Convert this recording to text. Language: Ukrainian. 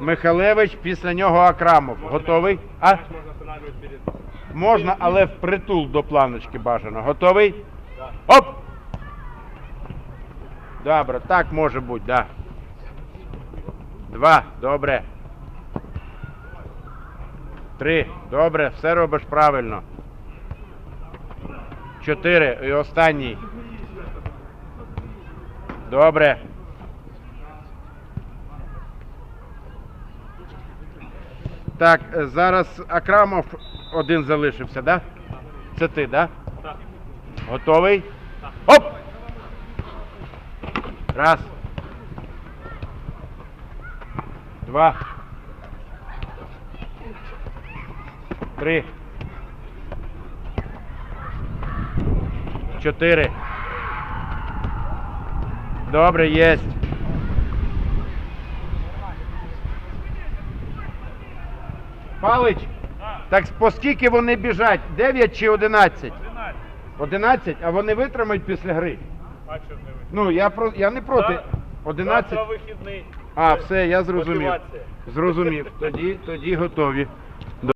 Михалевич, після нього Акрамов. Готовий? А? Можна, але впритул до планочки бажано. Готовий? Оп! Добре, так може бути, да. Два, добре. Три, добре, все робиш правильно. Чотири і останній. Добре. Так, е, зараз Акрамов один залишився, да? Це ти, да? Так. Готовий? Оп! Раз. Два. Три. Чотири. Добре, єсть. Палич, так по скільки вони біжать? 9 чи 11? 12. 11, а вони витримають після гри. А що не витримають? Ну, я про я не проти. 11. Завтра вихідний. А, все, я зрозумів. Мотивація. Зрозумів. Тоді, тоді готові.